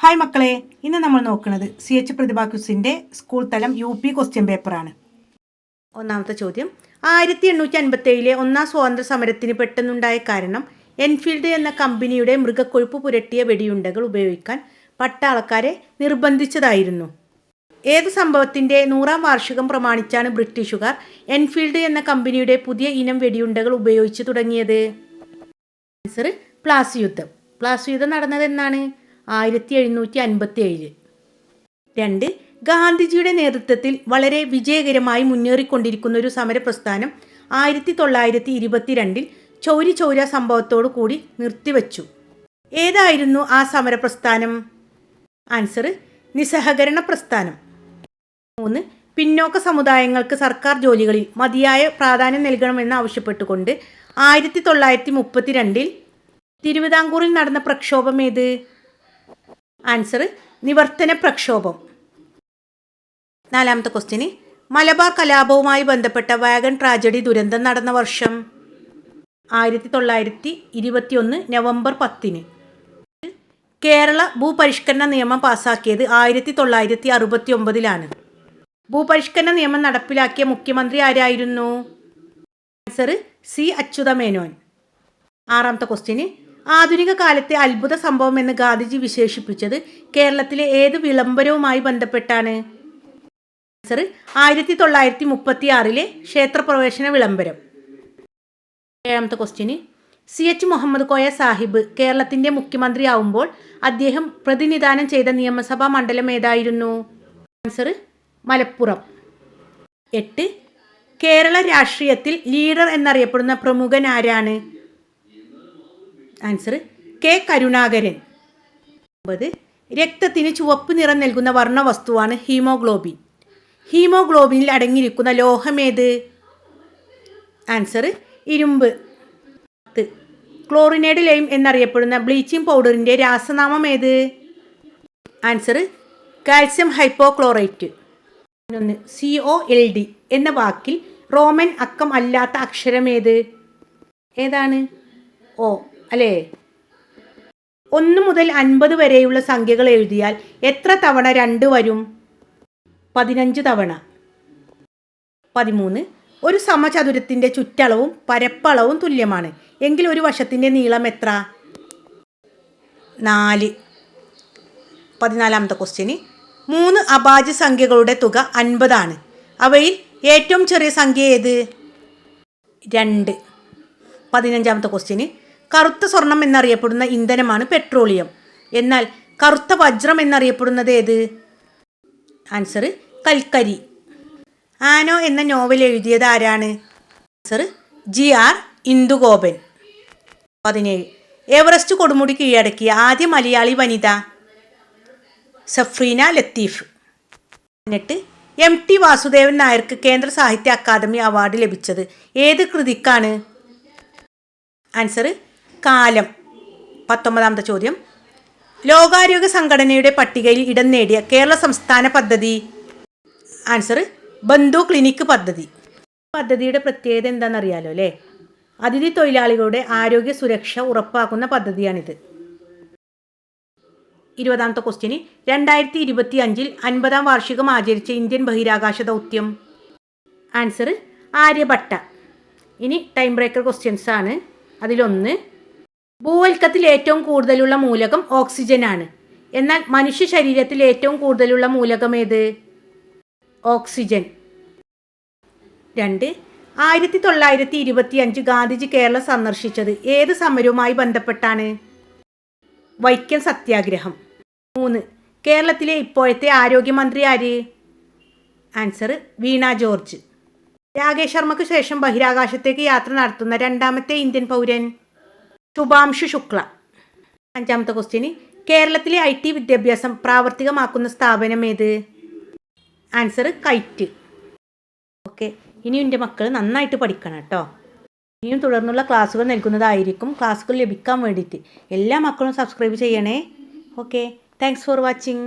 Hi മക്കളെ. ഇന്ന് നമ്മൾ നോക്കുന്നത് സി എച്ച് പ്രതിഭ ക്വിസിന്റെ സ്കൂൾ തലം യു പി ക്വസ്റ്റ്യൻ പേപ്പറാണ് ഒന്നാമത്തെ ചോദ്യം. ആയിരത്തി എണ്ണൂറ്റി അൻപത്തേഴിലെ ഒന്നാം സ്വാതന്ത്ര്യ സമരത്തിന് പെട്ടെന്നുണ്ടായ കാരണം എൻഫീൽഡ് എന്ന കമ്പനിയുടെ മൃഗക്കൊഴുപ്പ് പുരട്ടിയ വെടിയുണ്ടകൾ ഉപയോഗിക്കാൻ പട്ടാളക്കാരെ നിർബന്ധിച്ചതായിരുന്നു. ഏത് സംഭവത്തിന്റെ നൂറാം വാർഷികം പ്രമാണിച്ചാണ് ബ്രിട്ടീഷുകാർ എൻഫീൽഡ് എന്ന കമ്പനിയുടെ പുതിയ ഇനം വെടിയുണ്ടകൾ ഉപയോഗിച്ച് തുടങ്ങിയത്? ആൻസർ പ്ലാസി യുദ്ധം പ്ലാസി യുദ്ധം നടന്നത് എന്നാണ്? ആയിരത്തി എഴുന്നൂറ്റി അൻപത്തി ഏഴിൽ രണ്ട് ഗാന്ധിജിയുടെ നേതൃത്വത്തിൽ വളരെ വിജയകരമായി മുന്നേറിക്കൊണ്ടിരിക്കുന്ന ഒരു സമരപ്രസ്ഥാനം ആയിരത്തി തൊള്ളായിരത്തി ഇരുപത്തിരണ്ടിൽ ചൗരി ചൗര സംഭവത്തോടു കൂടി നിർത്തിവച്ചു. ഏതായിരുന്നു ആ സമരപ്രസ്ഥാനം? ആൻസർ നിസ്സഹകരണ പ്രസ്ഥാനം. മൂന്ന് പിന്നോക്ക സമുദായങ്ങൾക്ക് സർക്കാർ ജോലികളിൽ മതിയായ പ്രാധാന്യം നൽകണമെന്ന് ആവശ്യപ്പെട്ടുകൊണ്ട് ആയിരത്തി തൊള്ളായിരത്തി മുപ്പത്തിരണ്ടിൽ തിരുവിതാംകൂറിൽ നടന്ന പ്രക്ഷോഭം ഏത്? ആൻസർ നിവർത്തന പ്രക്ഷോഭം. നാലാമത്തെ ക്വസ്റ്റ്യന് മലബാർ കലാപവുമായി ബന്ധപ്പെട്ട വാഗൺ ട്രാജഡി ദുരന്തം നടന്ന വർഷം. ആയിരത്തി തൊള്ളായിരത്തി ഇരുപത്തിയൊന്ന് നവംബർ പത്തിന്. കേരള ഭൂപരിഷ്കരണ നിയമം പാസാക്കിയത് ആയിരത്തി തൊള്ളായിരത്തി അറുപത്തി ഒമ്പതിലാണ് ഭൂപരിഷ്കരണ നിയമം നടപ്പിലാക്കിയ മുഖ്യമന്ത്രി ആരായിരുന്നു? Answer C. അച്യുതമേനോൻ. ആറാമത്തെ ക്വസ്റ്റ്യന് ആധുനിക കാലത്തെ അത്ഭുത സംഭവം എന്ന് ഗാന്ധിജി വിശേഷിപ്പിച്ചത് കേരളത്തിലെ ഏത് വിളംബരവുമായി ബന്ധപ്പെട്ടാണ്? ആൻസർ ആയിരത്തി തൊള്ളായിരത്തി മുപ്പത്തി ആറിലെ ക്ഷേത്രപ്രവേശന വിളംബരം. ഏഴാമത്തെ question C. H. Muhammad Koya Sahib കേരളത്തിന്റെ മുഖ്യമന്ത്രിയാവുമ്പോൾ അദ്ദേഹം പ്രതിനിധാനം ചെയ്ത നിയമസഭാ മണ്ഡലം ഏതായിരുന്നു? ആൻസർ മലപ്പുറം. എട്ട് കേരള രാഷ്ട്രീയത്തിൽ ലീഡർ എന്നറിയപ്പെടുന്ന പ്രമുഖൻ ആരാണ്? Answer K Karunakaran. ഒമ്പത്. രക്തത്തിന് ചുവപ്പ് നിറം നൽകുന്ന വർണവസ്തുവാണ് ഹീമോഗ്ലോബിൻ. ഹീമോഗ്ലോബിനിൽ അടങ്ങിയിരിക്കുന്ന ലോഹമേത് ആൻസർ ഇരുമ്പ്. പത്ത്. ക്ലോറിനേഡ് ലൈം എന്നറിയപ്പെടുന്ന ബ്ലീച്ചിങ് പൗഡറിന്റെ രാസനാമം ഏത്? Answer calcium hypochlorite. പതിനൊന്ന്. സി ഒ എൽ ഡി എന്ന വാക്കിൽ റോമൻ അക്കം അല്ലാത്ത അക്ഷരം ഏത്? ഏതാണ്? ഓ അല്ലേ? ഒന്ന് മുതൽ അൻപത് വരെയുള്ള സംഖ്യകൾ എഴുതിയാൽ എത്ര തവണ രണ്ട് വരും? പതിനഞ്ച് തവണ. പതിമൂന്ന്. ഒരു സമചതുരത്തിന്റെ ചുറ്റളവും പരപ്പളവും തുല്യമാണ്. എങ്കിൽ ഒരു വശത്തിന്റെ നീളം എത്ര? നാല്. പതിനാലാമത്തെ ക്വസ്റ്റ്യന് മൂന്ന് അഭാജ്യ സംഖ്യകളുടെ തുക അൻപതാണ്. അവയിൽ ഏറ്റവും ചെറിയ സംഖ്യ ഏത്? രണ്ട്. പതിനഞ്ചാമത്തെ ക്വസ്റ്റ്യന് കറുത്ത സ്വർണം എന്നറിയപ്പെടുന്ന ഇന്ധനമാണ് പെട്രോളിയം. എന്നാൽ കറുത്ത വജ്രം എന്നറിയപ്പെടുന്നത് ഏത്? ആൻസർ കൽക്കരി. ആനോ എന്ന നോവൽ എഴുതിയത് ആരാണ്? Answer G R Indugopan. പതിനേഴ്. എവറസ്റ്റ് കൊടുമുടി കീഴടക്കിയ ആദ്യ മലയാളി വനിത? സഫ്രീന ലത്തീഫ്. എന്നിട്ട് എം ടി വാസുദേവൻ നായർക്ക് കേന്ദ്ര സാഹിത്യ അക്കാദമി അവാർഡ് ലഭിച്ചത് ഏത് കൃതിക്കാണ്? ആൻസർ കാലം. പത്തൊമ്പതാമത്തെ ചോദ്യം. ലോകാരോഗ്യ സംഘടനയുടെ പട്ടികയിൽ ഇടം നേടിയ കേരള സംസ്ഥാന പദ്ധതി. ആൻസർ ബന്ധു ക്ലിനിക്ക് പദ്ധതി. പദ്ധതിയുടെ പ്രത്യേകത എന്താണെന്നറിയാലോ അല്ലേ? അതിഥി തൊഴിലാളികളുടെ ആരോഗ്യ സുരക്ഷ ഉറപ്പാക്കുന്ന പദ്ധതിയാണിത്. ഇരുപതാമത്തെ ക്വസ്റ്റ്യന് രണ്ടായിരത്തി ഇരുപത്തി അഞ്ചിൽ അൻപതാം വാർഷികം ആചരിച്ച ഇന്ത്യൻ ബഹിരാകാശ ദൗത്യം. ആൻസർ ആര്യഭട്ട. ഇനി ടൈം ബ്രേക്കർ ക്വസ്റ്റ്യൻസ് ആണ്. അതിലൊന്ന് ഭൂവൽക്കത്തിൽ ഏറ്റവും കൂടുതലുള്ള മൂലകം ഓക്സിജൻ ആണ് എന്നാൽ മനുഷ്യ ശരീരത്തിൽ ഏറ്റവും കൂടുതലുള്ള മൂലകം ഏത്? ഓക്സിജൻ. രണ്ട്. ആയിരത്തി തൊള്ളായിരത്തി ഇരുപത്തി അഞ്ച് ഗാന്ധിജി കേരളം സന്ദർശിച്ചത് ഏത് സമരവുമായി ബന്ധപ്പെട്ടാണ്? വൈക്കം സത്യാഗ്രഹം. മൂന്ന്. കേരളത്തിലെ ഇപ്പോഴത്തെ ആരോഗ്യമന്ത്രി ആര്? Answer Veena George. രാകേഷ് ശർമ്മയ്ക്ക് ശേഷം ബഹിരാകാശത്തേക്ക് യാത്ര നടത്തുന്ന രണ്ടാമത്തെ ഇന്ത്യൻ പൗരൻ? ശുഭാംശു ശുക്ല. അഞ്ചാമത്തെ ക്വസ്റ്റ്യന് കേരളത്തിലെ ഐ ടി വിദ്യാഭ്യാസം പ്രാവർത്തികമാക്കുന്ന സ്ഥാപനം ഏത്? Answer KITE. ഓക്കെ ഇനിയും എന്റെ മക്കൾ നന്നായിട്ട് പഠിക്കണം കേട്ടോ ഇനിയും തുടർന്നുള്ള ക്ലാസ്സുകൾ നൽകുന്നതായിരിക്കും. ക്ലാസ്സുകൾ ലഭിക്കാൻ വേണ്ടിയിട്ട് എല്ലാ മക്കളും സബ്സ്ക്രൈബ് ചെയ്യണേ. Okay thanks for watching